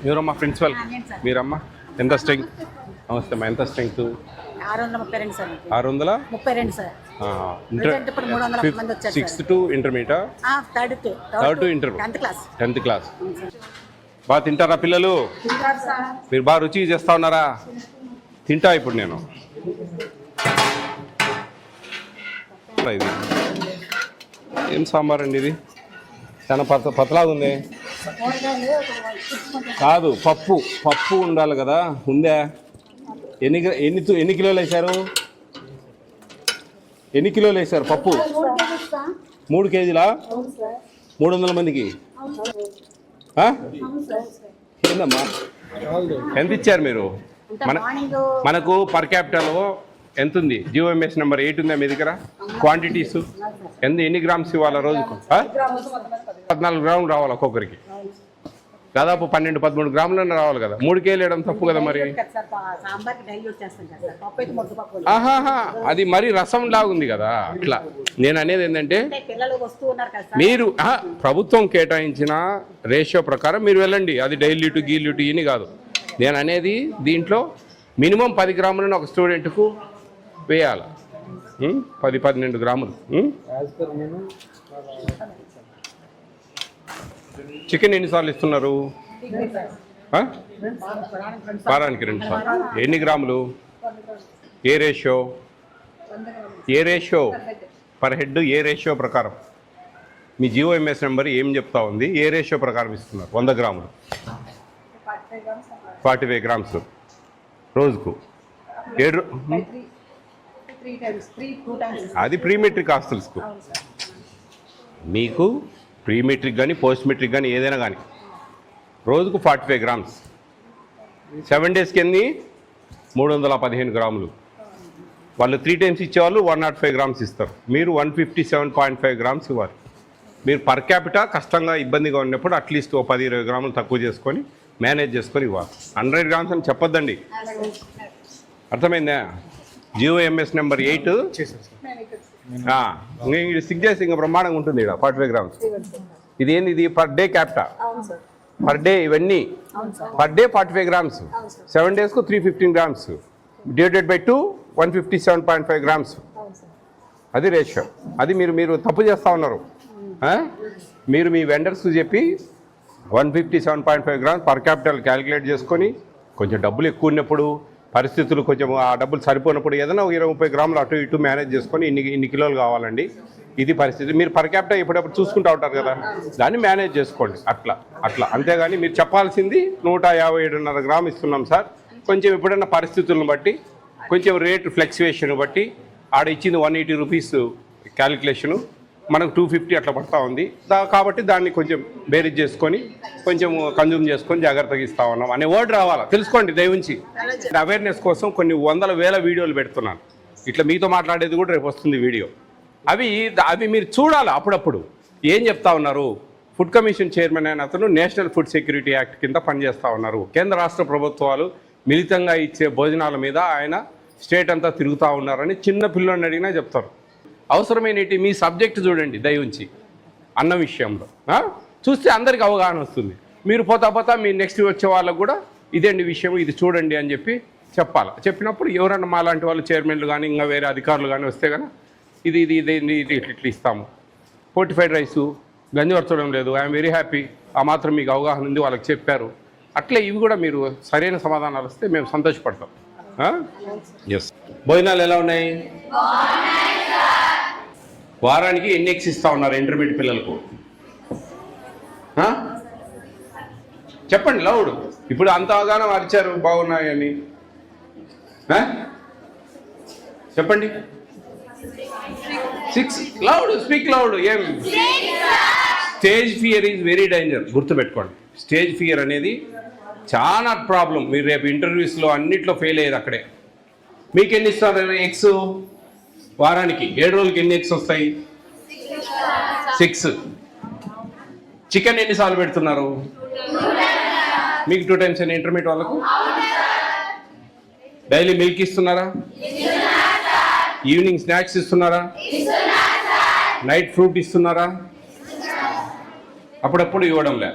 ఎవరమ్మా ప్రిన్సిపల్ మీరమ్మా ఎంత స్ట్రెంగ్త్ నమస్తే అమ్మా ఎంత స్ట్రెంగ్త్ ఆరు వందల ముప్పై రెండు సార్. సిక్స్త్ టు ఇంటర్మీడియట్ ఆ, third to tenth class tenth class బాగా తింటారా పిల్లలు? మీరు బాగా రుచి చేస్తా ఉన్నారా? తింటా ఇప్పుడు నేను. ఇది ఏం సాంబార్ అండి ఇది? చాలా పత పతలాగా ఉంది కాదు పప్పు. పప్పు ఉండాలి కదా. ఉందా? ఎన్ని ఎన్ని ఎన్ని కిలోలు వేశారు? ఎన్ని కిలోలు వేశారు పప్పు? మూడు కేజీలా? మూడు వందల మందికి? ఏందమ్మా? ఎంత ఇచ్చారు మీరు? మన మనకు పర్ క్యాపిటల్ ఎంత ఉంది? జియోఎంఎస్ నెంబర్ ఎయిట్ ఉందా మీ దగ్గర? క్వాంటిటీస్ ఎంత? ఎన్ని గ్రామ్స్ ఇవ్వాలి రోజుకు? పద్నాలుగు గ్రాములు రావాలి ఒక్కొక్కరికి? దాదాపు పన్నెండు పదమూడు గ్రాములన్నా రావాలి కదా. మూడు కేలు వేయడం తప్పు కదా మరి? ఆహాహా అది మరి రసం లాగుంది కదా. అట్లా. నేను అనేది ఏంటంటే మీరు ప్రభుత్వం కేటాయించిన రేషియో ప్రకారం మీరు వెళ్ళండి. అది డైలీ టు గీలీ టు ఇని కాదు. నేను అనేది దీంట్లో మినిమం పది గ్రాములను ఒక స్టూడెంట్కు వేయాలి? పది పన్నెండు గ్రాములు? చికెన్ ఎన్నిసార్లు ఇస్తున్నారు? వారానికి రెండు సార్లు. ఎన్ని గ్రాములు? ఏ రేషియో? ఏ రేషియో? పర్ హెడ్ ఏ రేషియో ప్రకారం. మీ జియోఎంఎస్ నెంబర్ ఏం చెప్తా ఉంది? ఏ రేషియో ప్రకారం ఇస్తున్నారు? వంద గ్రాములు. Forty five grams. రోజుకు. ఏడు అది ప్రీ మెట్రిక్ హాస్టల్స్కు మీకు ప్రీ మెట్రిక్ కానీ పోస్ట్ మెట్రిక్ కానీ ఏదైనా కానీ రోజుకు ఫార్టీ ఫైవ్ గ్రామ్స్ సెవెన్ డేస్కి ఎన్ని మూడు వందల పదిహేను గ్రాములు. వాళ్ళు త్రీ టైమ్స్ ఇచ్చేవాళ్ళు వన్ నాట్ ఫైవ్ గ్రామ్స్ ఇస్తారు. మీరు one fifty seven point five grams ఇవ్వాలి. మీరు పర్ క్యాపిటా కష్టంగా ఇబ్బందిగా ఉన్నప్పుడు అట్లీస్ట్ ఓ పది ఇరవై గ్రాములు తక్కువ చేసుకొని మేనేజ్ చేసుకొని ఇవ్వాలి. హండ్రెడ్ గ్రామ్స్ అని చెప్పొద్దండి. అర్థమైందా? GO MS number eight. ఇది సిక్ చేసి ఇంకా బ్రహ్మాండంగా ఉంటుంది ఇక్కడ ఫార్టీ ఫైవ్ గ్రామ్స్. ఇది ఏంది ఇది పర్ డే క్యాపిటా అవును సార్. పర్ డే ఇవన్నీ. అవును sir. Per day forty five grams seven డేస్కు three fifteen grams divided by two one fifty seven point five grams అవును సార్. అది రేషియో అది మీరు మీరు తప్పు చేస్తూ ఉన్నారు. ఆ? మీరు మీ వెండర్స్ చెప్పి one fifty seven point five grams per capital calculate చేసుకొని కొంచెం డబ్బులు ఎక్కువ ఉన్నప్పుడు పరిస్థితులు కొంచెం ఆ డబ్బులు సరిపోయినప్పుడు ఏదైనా ఒక ఇరవై ముప్పై గ్రాములు అటు ఇటు మేనేజ్ చేసుకొని ఇన్ని ఇన్ని కిలోలు కావాలండి. ఇది పరిస్థితి. మీరు పర్ క్యాపిటల్ ఎప్పుడప్పుడు చూసుకుంటూ ఉంటారు కదా? దాన్ని మేనేజ్ చేసుకోండి. అట్లా అట్లా. అంతేగాని మీరు చెప్పాల్సింది నూట యాభై ఏడున్నర గ్రామ్ ఇస్తున్నాం సార్. కొంచెం ఎప్పుడైనా పరిస్థితులను బట్టి కొంచెం రేటు ఫ్లక్చువేషన్ బట్టి ఆడ ఇచ్చింది వన్ ఎయిటీ రూపీస్ క్యాలిక్యులేషను మనకు టూ ఫిఫ్టీ అట్లా పడతా ఉంది. దా కాబట్టి దాన్ని కొంచెం బేరీజ్ చేసుకొని కొంచెం కన్జ్యూమ్ చేసుకొని జాగ్రత్తగా ఇస్తా ఉన్నాం. అనే వర్డ్ రావాలా? తెలుసుకోండి దయవుంచి. అవేర్నెస్ కోసం కొన్ని వందల వేల వీడియోలు పెడుతున్నాను. ఇట్లా మీతో మాట్లాడేది కూడా రేపు వస్తుంది వీడియో. అవి అవి మీరు చూడాలి అప్పుడప్పుడు? ఏం చెప్తా ఉన్నారు? ఫుడ్ కమిషన్ చైర్మన్ అయిన అతను నేషనల్ ఫుడ్ సెక్యూరిటీ యాక్ట్ కింద పనిచేస్తూ ఉన్నారు. కేంద్ర రాష్ట్ర ప్రభుత్వాలు మిళితంగా ఇచ్చే భోజనాల మీద ఆయన స్టేట్ అంతా తిరుగుతూ ఉన్నారని చిన్న పిల్లని అడిగినా చెప్తారు. అవసరమైనటి మీ సబ్జెక్ట్ చూడండి దయవుంచి అన్న విషయంలో. ఆ? చూస్తే అందరికి అవగాహన వస్తుంది. మీరు పోతా పోతా మీ నెక్స్ట్ వచ్చే వాళ్ళకు కూడా ఇదేంటి విషయం ఇది చూడండి అని చెప్పి చెప్పాలి. చెప్పినప్పుడు ఎవరన్నా మా లాంటి వాళ్ళు చైర్మన్లు కానీ ఇంకా వేరే అధికారులు కానీ వస్తే కనుక ఇది ఇది ఇది ఇది ఇది ఇట్లా ఇట్లా ఇస్తాము. ఫోర్టిఫైడ్ రైసు గంజివర్చడం లేదు ఐఎమ్ వెరీ హ్యాపీ ఆ మాత్రం మీకు అవగాహన ఉంది వాళ్ళకి చెప్పారు. అట్లే ఇవి కూడా మీరు సరైన సమాధానాలు వస్తే మేము సంతోషపడతాం. ఎస్ భోజనాలు ఎలా ఉన్నాయి? వారానికి ఎన్ని ఎక్స్ ఇస్తా ఉన్నారు ఇంటర్మీడియట్ పిల్లలకు? చెప్పండి లౌడ్. ఇప్పుడు అంత అవగాహన అరిచారు బాగున్నాయని చెప్పండి. సిక్స్ లౌడ్ స్పీక్ లౌడ్ ఏం? Stage fear is very danger గుర్తుపెట్టుకోండి. స్టేజ్ ఫియర్ అనేది చాలా ప్రాబ్లం మీరు రేపు ఇంటర్వ్యూస్లో అన్నిట్లో ఫెయిల్ అయ్యేది అక్కడే. మీకు ఎన్ని ఇస్తారు? ఎక్స్ వారానికి ఏడు రోజులకి ఎన్ని ఎగ్స్ వస్తాయి? సిక్స్. చికెన్ ఎన్నిసార్లు పెడుతున్నారు? మీకు టూ టైమ్స్ అయినా ఇంటర్మీడియట్ వాళ్ళకు? డైలీ మిల్క్ ఇస్తున్నారా? ఈవినింగ్ స్నాక్స్ ఇస్తున్నారా? నైట్ ఫ్రూట్ ఇస్తున్నారా? అప్పుడప్పుడు ఇవ్వడం లే.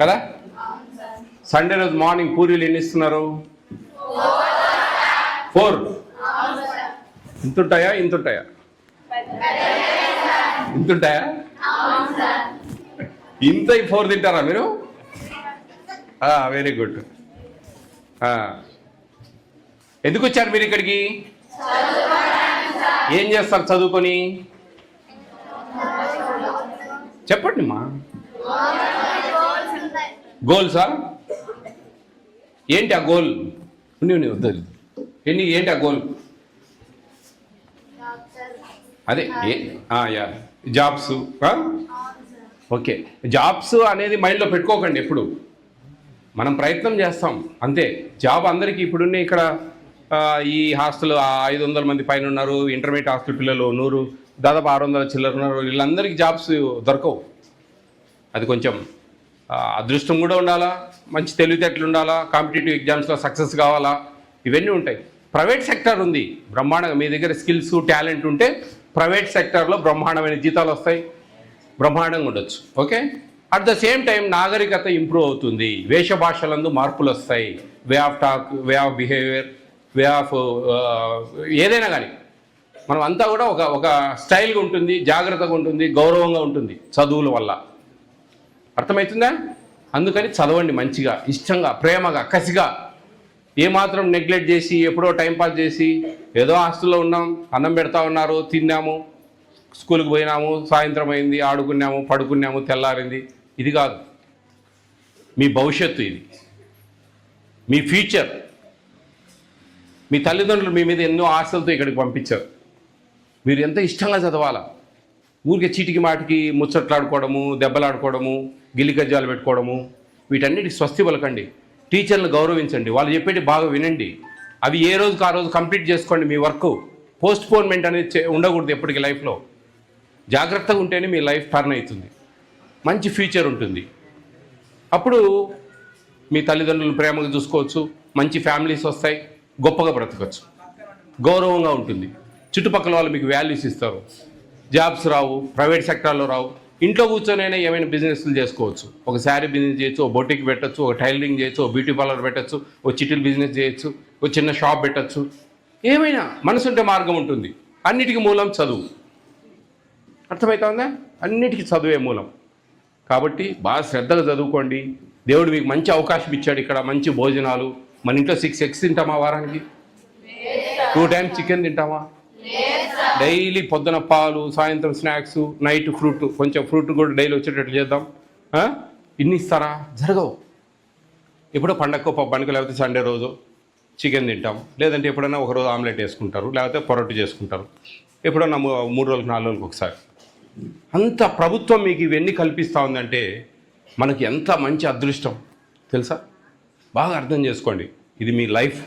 కదా? సండే రోజు మార్నింగ్ పూరీలు ఎన్ని ఇస్తున్నారు? ఫోర్. ఇంతుంటాయా? ఇంతుంటాయా? ఇంతుంటాయా? ఇంత ఫోర్ తింటారా మీరు? వెరీ గుడ్ ఎందుకు వచ్చారు మీరు ఇక్కడికి? ఏం చేస్తారు చదువుకొని? చెప్పండి మా. గోల్సా? ఏంటి ఆ గోల్? ఉన్ని ఉన్నాయి వద్దు ఎన్ని ఏంటి ఆ గోల్? అదే ఏ యా. Jobs okay. జాబ్స్ అనేది మైండ్లో పెట్టుకోకండి ఎప్పుడు. మనం ప్రయత్నం చేస్తాం. అంతే. జాబ్ అందరికీ ఇప్పుడున్న ఇక్కడ ఈ హాస్టల్ ఐదు వందల మంది పైన ఉన్నారు ఇంటర్మీడియట్ హాస్టల్ పిల్లలు నూరు దాదాపు ఆరు వందల చిల్లర ఉన్నారు. వీళ్ళందరికీ జాబ్స్ దొరకవు. అది కొంచెం అదృష్టం కూడా ఉండాలా? మంచి తెలివితేటలు ఉండాలా? కాంపిటేటివ్ ఎగ్జామ్స్లో సక్సెస్ కావాలా? ఇవన్నీ ఉంటాయి. ప్రైవేట్ సెక్టర్ ఉంది. బ్రహ్మాండంగా మీ దగ్గర స్కిల్స్ టాలెంట్ ఉంటే ప్రైవేట్ సెక్టర్లో బ్రహ్మాండమైన జీతాలు వస్తాయి. బ్రహ్మాండంగా ఉండొచ్చు. Okay? At the same time నాగరికత ఇంప్రూవ్ అవుతుంది. వేష భాషలందు మార్పులు వస్తాయి. Way of talk way of behaviour way of ఏదైనా కానీ మనం అంతా కూడా ఒక ఒక స్టైల్గా ఉంటుంది జాగ్రత్తగా ఉంటుంది గౌరవంగా ఉంటుంది చదువుల వల్ల. అర్థమవుతుందా? అందుకని చదవండి మంచిగా ఇష్టంగా ప్రేమగా కసిగా. ఏమాత్రం నెగ్లెక్ట్ చేసి ఎప్పుడో టైంపాస్ చేసి ఏదో హాస్టల్లో ఉన్నాం అన్నం పెడతా ఉన్నారు తిన్నాము స్కూల్కి పోయినాము సాయంత్రం అయింది ఆడుకున్నాము పడుకున్నాము తెల్లారింది. ఇది కాదు. మీ భవిష్యత్తు ఇది. మీ ఫ్యూచర్ మీ తల్లిదండ్రులు మీ మీద ఎన్నో ఆశలతో ఇక్కడికి పంపించారు. మీరు ఎంత ఇష్టంగా చదవాలా? ఊరికే చీటికి మాటికి ముచ్చట్లాడుకోవడము దెబ్బలాడుకోవడము గిల్లిగజ్జాలు పెట్టుకోవడము వీటన్నిటికి స్వస్తి పలకండి. టీచర్లు గౌరవించండి. వాళ్ళు చెప్పేటి బాగా వినండి. అవి ఏ రోజుకి ఆ రోజు కంప్లీట్ చేసుకోండి మీ వర్క్. పోస్ట్ పోన్మెంట్ అనేది చే- ఉండకూడదు ఎప్పటికీ లైఫ్లో. జాగ్రత్తగా ఉంటేనే మీ లైఫ్ టర్న్ అవుతుంది. మంచి ఫ్యూచర్ ఉంటుంది. అప్పుడు మీ తల్లిదండ్రులు ప్రేమగా చూసుకోవచ్చు. మంచి ఫ్యామిలీస్ వస్తాయి. గొప్పగా బ్రతకచ్చు. గౌరవంగా ఉంటుంది. చుట్టుపక్కల వాళ్ళు మీకు వాల్యూస్ ఇస్తారు. జాబ్స్ రావు ప్రైవేట్ సెక్టార్లో రావు. ఇంట్లో కూర్చొనైనా ఏమైనా బిజినెస్లు చేసుకోవచ్చు. ఒక శారీ బిజినెస్ చేయొచ్చు ఒక బొటిక్ పెట్టచ్చు ఒక టైలరింగ్ చేయొచ్చు ఒక బ్యూటీ పార్లర్ పెట్టచ్చు ఒక చిటిల్ బిజినెస్ చేయొచ్చు ఒక చిన్న షాప్ పెట్టచ్చు. ఏమైనా మనసు ఉంటే మార్గం ఉంటుంది. అన్నిటికీ మూలం చదువు. అర్థమవుతుందా అన్నిటికీ చదువే మూలం. కాబట్టి బాగా శ్రద్ధగా చదువుకోండి. దేవుడు మీకు మంచి అవకాశం ఇచ్చాడు ఇక్కడ మంచి భోజనాలు. మన ఇంట్లో సిక్స్ ఎగ్స్ తింటామా వారానికి? టూ టైమ్స్ చికెన్ తింటామా? డైలీ పొద్దున పాలు సాయంత్రం స్నాక్స్ నైట్ ఫ్రూట్ కొంచెం ఫ్రూట్ కూడా డైలీ వచ్చేటట్లు చేద్దాం. ఇన్ని ఇస్తారా జరగవు. ఎప్పుడో పండగ పండుగ లేకపోతే సండే రోజు చికెన్ తింటాం. లేదంటే ఎప్పుడైనా ఒక రోజు ఆమ్లెట్ వేసుకుంటారు లేకపోతే పొరటు చేసుకుంటారు. ఎప్పుడన్నా మూడు రోజులకు నాలుగు రోజులకు ఒకసారి. అంత ప్రభుత్వం మీకు ఇవన్నీ కల్పిస్తూ ఉందంటే మనకి ఎంత మంచి అదృష్టం తెలుసా? బాగా అర్థం చేసుకోండి. ఇది మీ లైఫ్.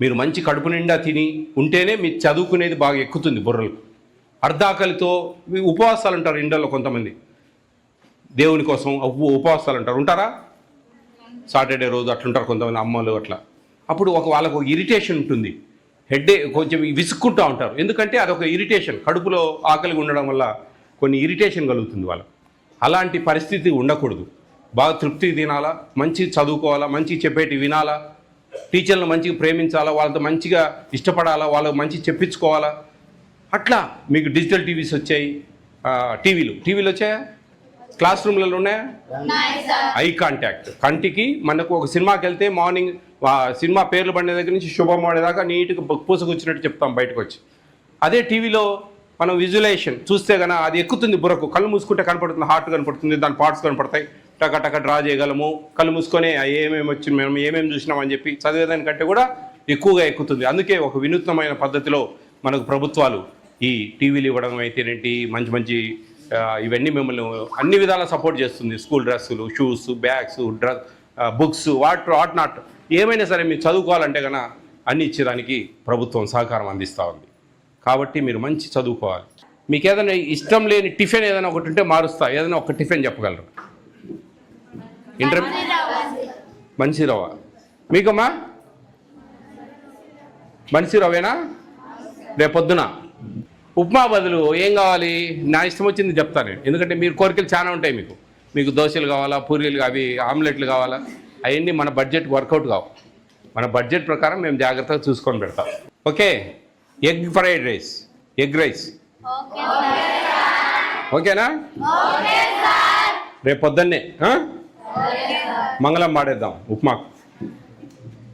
మీరు మంచి కడుపు నిండా తిని ఉంటేనే మీ చదువుకునేది బాగా ఎక్కుతుంది బుర్రలు. అర్ధాకలితో మీ ఉపవాసాలు ఉంటారు ఇండల్లో కొంతమంది. దేవుని కోసం ఉపవాసాలు అంటారు. ఉంటారా? సాటర్డే రోజు అట్లుంటారు కొంతమంది అమ్మలు అట్లా. అప్పుడు ఒక వాళ్ళకు ఇరిటేషన్ ఉంటుంది. హెడ్ కొంచెం విసుక్కుంటూ ఉంటారు. ఎందుకంటే అదొక ఇరిటేషన్. కడుపులో ఆకలిగా ఉండడం వల్ల కొన్ని ఇరిటేషన్ కలుగుతుంది వాళ్ళకు. అలాంటి పరిస్థితి ఉండకూడదు. బాగా తృప్తి తినాలా? మంచి చదువుకోవాలా? మంచి చెప్పేటి వినాలా? టీచర్లను మంచిగా ప్రేమించాలా? వాళ్ళతో మంచిగా ఇష్టపడాలా? వాళ్ళకి మంచి చెప్పించుకోవాలా? అట్లా మీకు డిజిటల్ టీవీస్ వచ్చాయి. టీవీలు. టీవీలు వచ్చాయా? క్లాస్ రూమ్లలో ఉన్నాయా? Eye contact. కంటికి మనకు ఒక సినిమాకి వెళ్తే మార్నింగ్ సినిమా పేర్లు పడిన దగ్గర నుంచి శుభం పడేదాకా నీట్గా పూసకొచ్చినట్టు చెప్తాం బయటకు వచ్చి. అదే టీవీలో మనం విజువలైజేషన్ చూస్తే గన అది ఎక్కుతుంది బుర్రకు. కళ్ళు మూసుకుంటే కనపడుతుంది హార్ట్ కనపడుతుంది దాని పార్ట్స్ కనపడతాయి. టకటక డ్రా చేయగలము కళ్ళు మూసుకొని ఏమేమి వచ్చి మేము ఏమేమి చూసినాం అని చెప్పి చదివేదానికంటే కూడా ఎక్కువగా ఎక్కుతుంది. అందుకే ఒక వినూత్నమైన పద్ధతిలో మనకు ప్రభుత్వాలు ఈ టీవీలు ఇవ్వడం అయితేనేంటి మంచి మంచి ఇవన్నీ మిమ్మల్ని అన్ని విధాలా సపోర్ట్ చేస్తుంది. స్కూల్ డ్రెస్సులు shoes bags dress books what what not. ఏమైనా సరే మీరు చదువుకోవాలంటే కనుక అన్ని ఇచ్చేదానికి ప్రభుత్వం సహకారం అందిస్తూ ఉంది. కాబట్టి మీరు మంచి చదువుకోవాలి. మీకు ఏదైనా ఇష్టం లేని టిఫిన్ ఏదైనా ఒకటి ఉంటే మారుస్తా. ఏదైనా ఒక టిఫిన్ చెప్పగలరు. ఇంటర్ మనిషి రవ్వ మీకమ్మా? మనిషి రవ్వేనా రేపు పొద్దున. ఉప్మా బదులు ఏం కావాలి? నా ఇష్టం వచ్చింది చెప్తాను నేను. ఎందుకంటే మీరు కోరికలు చాలా ఉంటాయి మీకు. మీకు దోశలు కావాలా పూరీలు అవి ఆమ్లెట్లు కావాలా అవన్నీ మన బడ్జెట్ వర్కౌట్ కావు. మన బడ్జెట్ ప్రకారం మేము జాగ్రత్తగా చూసుకొని పెడతాం. Okay? Egg fried rice. Egg rice. ఓకేనా? రేపు పొద్దున్నే? మంగళం మాడేద్దాం ఉప్మా.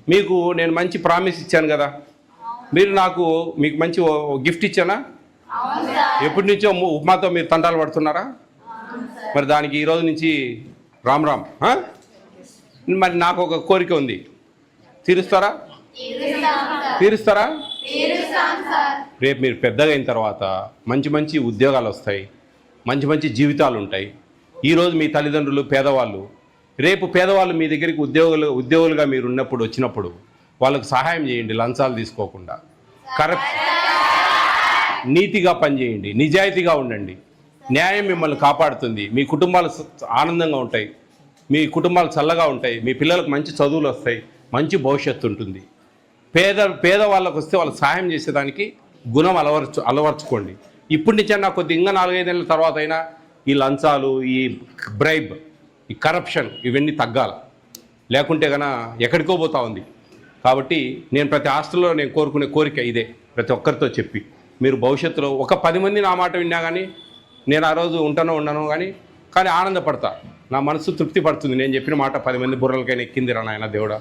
మీకు నేను మంచి ప్రామిస్ ఇచ్చాను కదా. మీరు నాకు మీకు మంచి గిఫ్ట్ ఇచ్చానా? ఎప్పటి నుంచో ఉప్మాతో మీరు తంటాలు పడుతున్నారా? మరి దానికి ఈరోజు నుంచి రామ్ రామ్ మరి నాకు ఒక కోరిక ఉంది. తీరుస్తారా? తీరుస్తారా? రేపు మీరు పెద్దగా అయిన తర్వాత మంచి మంచి ఉద్యోగాలు వస్తాయి. మంచి మంచి జీవితాలు ఉంటాయి. ఈరోజు మీ తల్లిదండ్రులు పేదవాళ్ళు రేపు పేదవాళ్ళు మీ దగ్గరికి ఉద్యోగులు ఉద్యోగులుగా మీరు ఉన్నప్పుడు వచ్చినప్పుడు వాళ్ళకు సహాయం చేయండి లంచాలు తీసుకోకుండా. కరెక్ట్ నీతిగా పనిచేయండి నిజాయితీగా ఉండండి. న్యాయం మిమ్మల్ని కాపాడుతుంది. మీ కుటుంబాలు ఆనందంగా ఉంటాయి. మీ కుటుంబాలు చల్లగా ఉంటాయి. మీ పిల్లలకు మంచి చదువులు వస్తాయి. మంచి భవిష్యత్తు ఉంటుంది. పేద పేదవాళ్ళకు వస్తే వాళ్ళకి సహాయం చేసేదానికి గుణం అలవర్చు అలవర్చుకోండి. ఇప్పటి నుంచైనా కొద్ది ఇంకా నాలుగైదేళ్ళ తర్వాత అయినా ఈ లంచాలు ఈ బ్రైబ్ ఈ కరప్షన్ ఇవన్నీ తగ్గాల. లేకుంటే గన ఎక్కడికో పోతా ఉంది. కాబట్టి నేను ప్రతి హాస్టల్లో నేను కోరుకునే కోరిక ఇదే. ప్రతి ఒక్కరితో చెప్పి. మీరు భవిష్యత్తులో ఒక పది మంది నా మాట విన్నా కానీ నేను ఆ రోజు ఉంటానో ఉండను కానీ కానీ ఆనందపడతా. నా మనసు తృప్తి పడుతుంది. నేను చెప్పిన మాట పది మంది బుర్రలకైనా ఎక్కింది రా నాయన దేవుడా.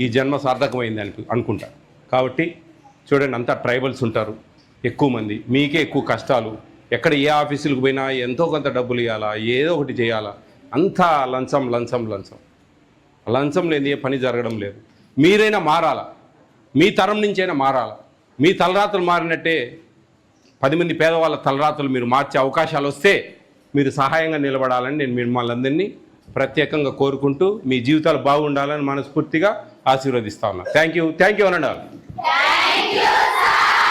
ఈ జన్మ సార్థకమైంది అని అనుకుంటా. కాబట్టి చూడండి అంతా ట్రైబల్స్ ఉంటారు. ఎక్కువ మంది. మీకే ఎక్కువ కష్టాలు. ఎక్కడ ఏ ఆఫీసులకు పోయినా ఎంతో కొంత డబ్బులు ఇవ్వాలా ఏదో ఒకటి చేయాలా? అంతా లంచం లంచం లంచం. లంచం లేని ఏ పని జరగడం లేదు. మీరైనా మారాల? మీ తరం నుంచైనా మారాల? మీ తలరాత్రులు మారినట్టే పది మంది పేదవాళ్ళ తలరాత్రులు మీరు మార్చే అవకాశాలు వస్తే మీరు సహాయంగా నిలబడాలని నేను మిమ్మల్ని అందరినీ ప్రత్యేకంగా కోరుకుంటూ మీ జీవితాలు బాగుండాలని మనస్ఫూర్తిగా ఆశీర్వదిస్తా ఉన్నా. థ్యాంక్ యూ థ్యాంక్ యూ అనండి